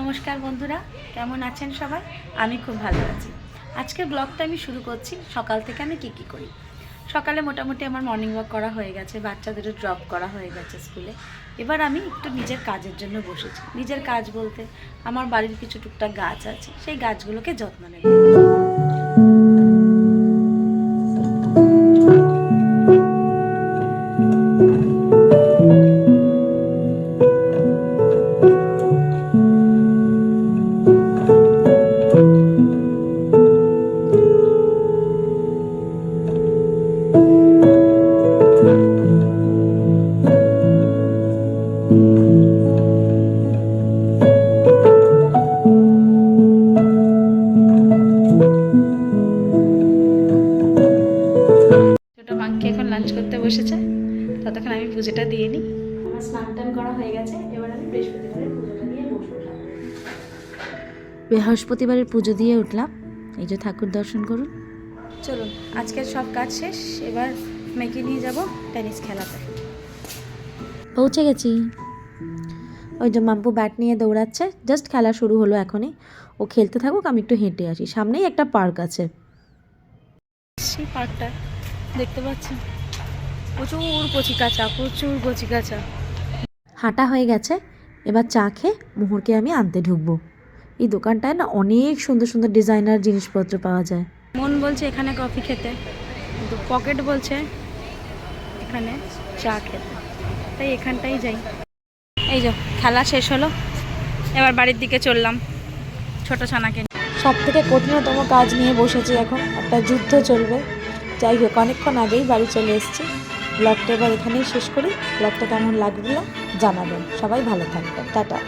নমস্কার বন্ধুরা, কেমন আছেন সবাই? আমি খুব ভালো আছি। আজকের ব্লগটা আমি শুরু করছি, সকাল থেকে আমি কী কী করি? সকালে মোটামুটি আমার মর্নিং ওয়াক করা হয়ে গেছে, বাচ্চাদেরও ড্রপ করা হয়ে গেছে স্কুলে এবার আমি একটু নিজের কাজের জন্য বসেছি। নিজের কাজ বলতে আমার বাড়ির কিছু টুকটাক গাছ আছে, সেই গাছগুলোকে যত্ন নেব। লাঞ্চ করতে বসেছে। ততক্ষণ আমি পুজোটা দিয়ে নিই। আমার স্নান টান করা হয়ে গেছে এবার আমি বৃহস্পতিবারের পুজোটা দিয়ে বৃহস্পতিবারের পুজো দিয়ে উঠলাম। এই যে ঠাকুর দর্শন করুন। চলুন আজকের সব কাজ শেষ। এবার মেয়েকে নিয়ে যাব টেনিস খেলাতে। পৌঁছে গেছি। ওই যে মাম্পু ব্যাট নিয়ে দৌড়াচ্ছে। জাস্ট খেলা শুরু হলো এখনই। ও খেলতে থাকুক আমি একটু হেঁটে আসি। সামনেই একটা পার্ক আছে। সেই পার্কটা দেখতে পাচ্ছেন? প্রচুর কচি কাঁচা প্রচুর কচি কাঁচা হাঁটা হয়ে গেছে। এবার চা খেয়ে মুহুরকে আমি আনতে ঢুকবো। এই দোকানটায় না অনেক সুন্দর সুন্দর ডিজাইনার জিনিসপত্র পাওয়া যায়। মন বলছে এখানে কফি খেতে কিন্তু পকেট বলছে এখানে চা খেতে। তাই এখানটাই যাই। এই যে খেলা শেষ হলো। এবার বাড়ির দিকে চললাম ছোট ছানাকে সব থেকে কঠিনতম কাজ নিয়ে বসেছি এখন। একটা যুদ্ধ চলবে। যাই হোক অনেকক্ষণ আগেই বাড়ি চলে এসেছি। ব্লগটা এবার এখানেই শেষ করি। ব্লগটা কেমন লাগল জানাবেন। সবাই ভালো থাকবেন। টাটা।